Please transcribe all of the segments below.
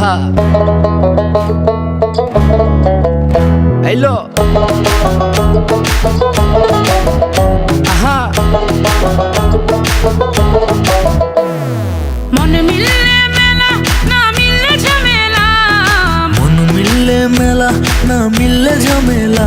আহা হ্যালো আহা। মন মিললে মেলা না মিললে ঝামেলা। মন মিললে মেলা না মিললে ঝামেলা।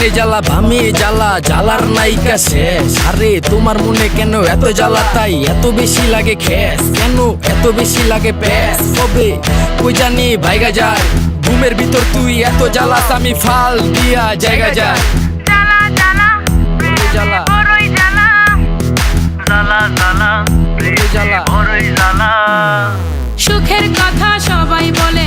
ডাইনে জ্বালা ভামে জ্বালা জ্বালার নাইকা শেষ। আরে তোমার মনে কেন এত জ্বালা? তাই এত বেশি লাগে খেস। কেন এত বেশি লাগে প্যাস? কবে? কই জানি ভাইগা যায়। ঘুমের ভিতর তুই এত জ্বালাস আমি ফাল দিয়া জায়গা যায়। জ্বালা জ্বালা জ্বালা। জ্বালা। জ্বালা জ্বালা জ্বালা। জ্বালা। সুখের কথা সবাই বলে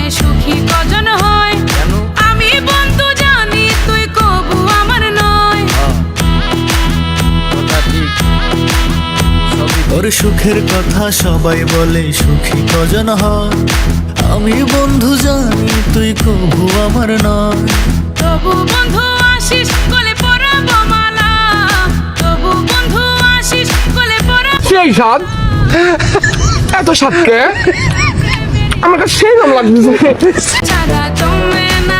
ওর সুখের কথা সবাই বলে সুখী কজন হয় আমি বন্ধু জানি তুই কভু আমার নয়। তবু বন্ধু আসিস গলে পরাব মালা। তবু বন্ধু আসিস গলে পরাব সেই স্বাদ? এত স্বাদকে আমার কাছে সেই নাম ছাড়া জমে না